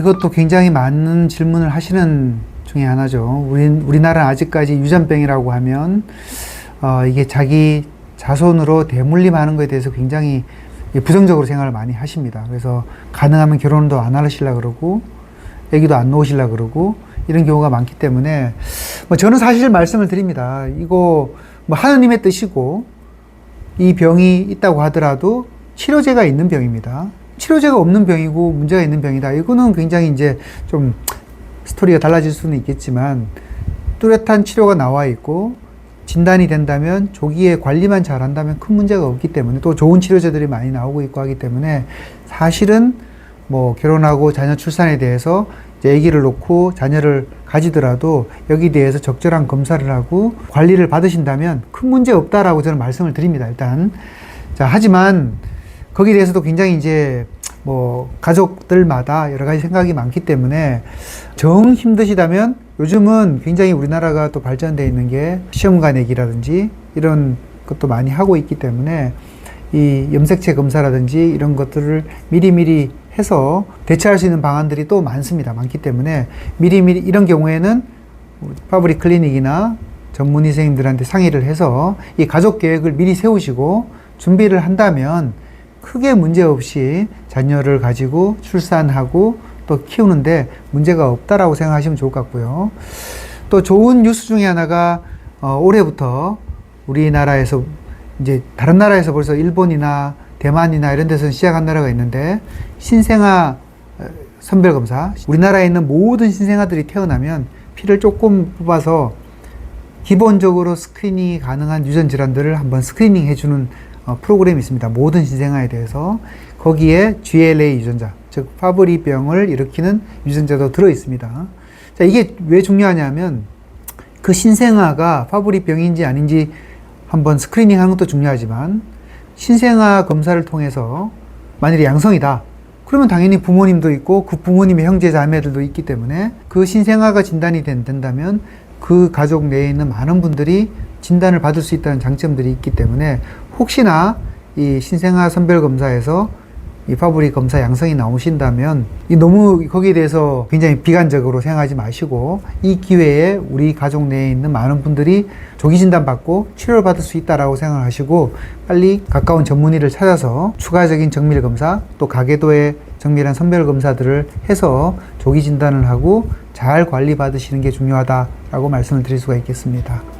이것도 굉장히 많은 질문을 하시는 중에 하나죠. 우리, 우리나라는 아직까지 유전병이라고 하면, 어, 이게 자기 자손으로 대물림하는 것에 대해서 굉장히 부정적으로 생각을 많이 하십니다. 그래서 가능하면 결혼도 안 하시려 그러고, 애기도 안 놓으시려 그러고, 이런 경우가 많기 때문에, 뭐 저는 사실 말씀을 드립니다. 이거 뭐 하느님의 뜻이고, 이 병이 있다고 하더라도 치료제가 있는 병입니다. 치료제가 없는 병이고 문제가 있는 병이다. 이거는 굉장히 이제 좀 스토리가 달라질 수는 있겠지만 뚜렷한 치료가 나와 있고 진단이 된다면 조기에 관리만 잘 한다면 큰 문제가 없기 때문에 또 좋은 치료제들이 많이 나오고 있고 하기 때문에 사실은 뭐 결혼하고 자녀 출산에 대해서 이제 아기를 놓고 자녀를 가지더라도 여기 대해서 적절한 검사를 하고 관리를 받으신다면 큰 문제 없다라고 저는 말씀을 드립니다. 일단 자 하지만 거기에 대해서도 굉장히 이제 뭐 가족들마다 여러 가지 생각이 많기 때문에 정 힘드시다면 요즘은 굉장히 우리나라가 또 발전되어 있는 게 시험관액이라든지 이런 것도 많이 하고 있기 때문에 이 염색체 검사라든지 이런 것들을 미리미리 해서 대처할 수 있는 방안들이 또 많습니다. 많기 때문에 미리미리 이런 경우에는 파브리 클리닉이나 전문의 선생님들한테 상의를 해서 이 가족 계획을 미리 세우시고 준비를 한다면 크게 문제 없이 자녀를 가지고 출산하고 또 키우는데 문제가 없다라고 생각하시면 좋을 것 같고요. 또 좋은 뉴스 중에 하나가 어, 올해부터 우리나라에서 이제 다른 나라에서 벌써 일본이나 대만이나 이런 데서 시작한 나라가 있는데 신생아 어, 선별 검사 우리나라에 있는 모든 신생아들이 태어나면 피를 조금 뽑아서 기본적으로 스크리닝이 가능한 유전 질환들을 한번 스크리닝 해주는 어, 프로그램이 있습니다. 모든 신생아에 대해서 거기에 GLA 유전자, 즉 파브리병을 일으키는 유전자도 들어 있습니다. 자, 이게 왜 중요하냐면 그 신생아가 파브리병인지 아닌지 한번 스크리닝하는 것도 중요하지만 신생아 검사를 통해서 만일에 양성이다. 그러면 당연히 부모님도 있고 그 부모님의 형제 자매들도 있기 때문에 그 신생아가 진단이 된, 된다면 그 가족 내에 있는 많은 분들이 진단을 받을 수 있다는 장점들이 있기 때문에 혹시나 이 신생아 선별 검사에서 이 파브리 검사 양성이 나오신다면 이 너무 거기에 대해서 굉장히 비관적으로 생각하지 마시고 이 기회에 우리 가족 내에 있는 많은 분들이 조기 진단 받고 치료를 받을 수 있다라고 생각하시고 빨리 가까운 전문의를 찾아서 추가적인 정밀 검사 또 가계도의 정밀한 선별 검사들을 해서 조기 진단을 하고 잘 관리 받으시는 게 중요하다라고 말씀을 드릴 수가 있겠습니다.